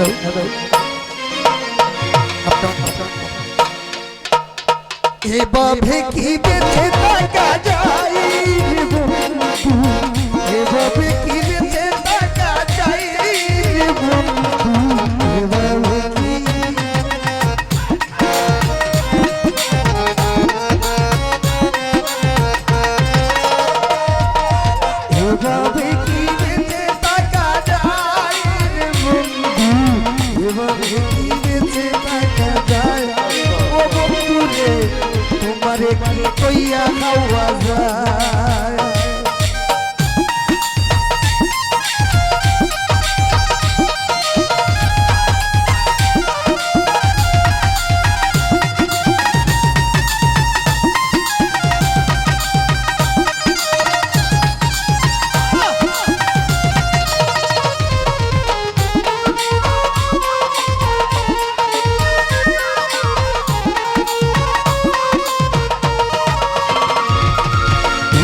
hello, hello. এভাবে কি বেঁচে থাকা যায় বারে কইয়া খাওয়া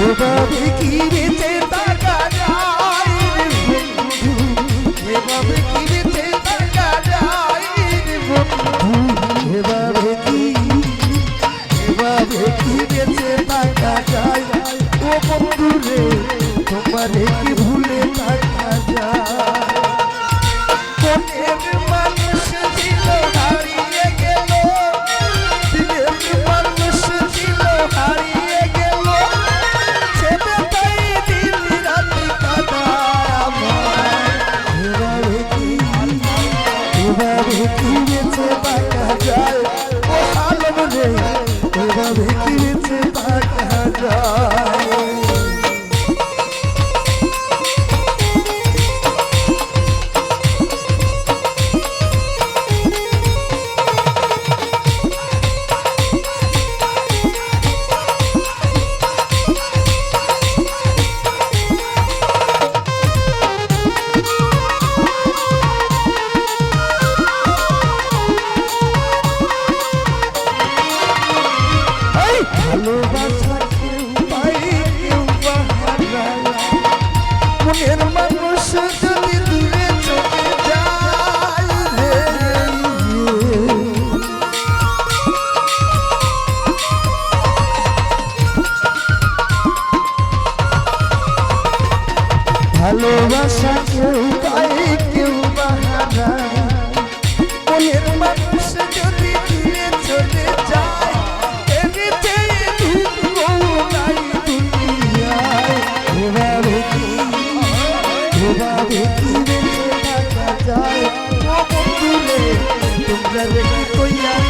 Baba কইয়া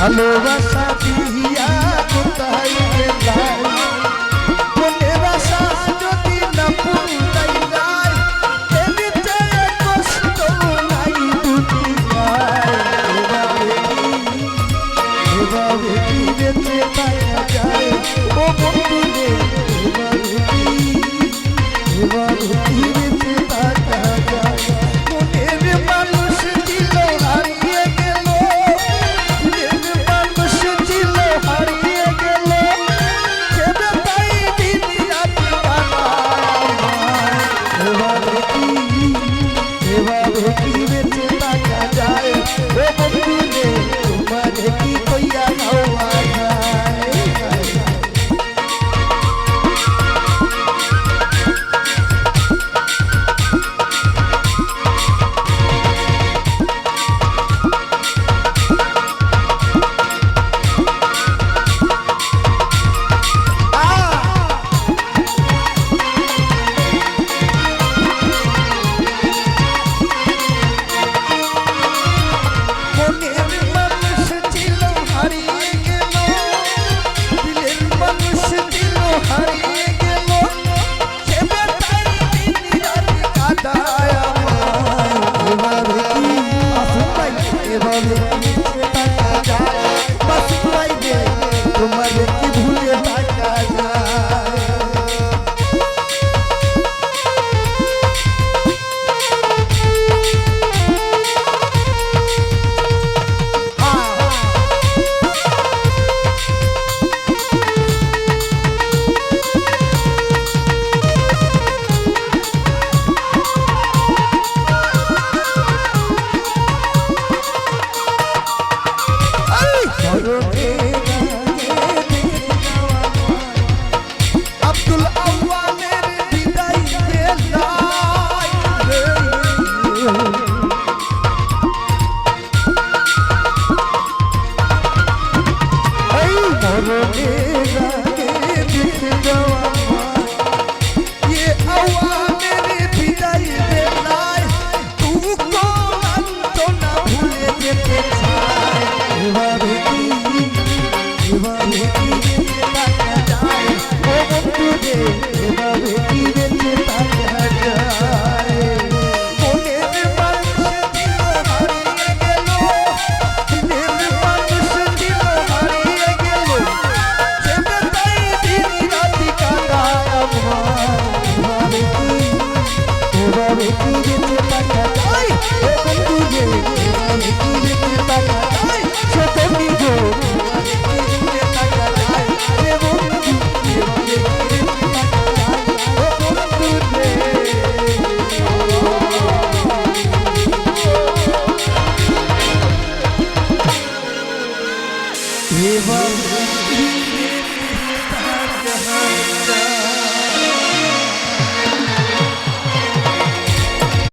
ভালোবাসা দিয়া কোথায় গেলাই মনের আশা যদি না পুরাই যায় এমনিতে কষ্ট নাই দুটি এভাবে কি? বেঁচে থাকা যায়? ও বন্ধু রে এভাবে কি? এভাবে কি ভালো।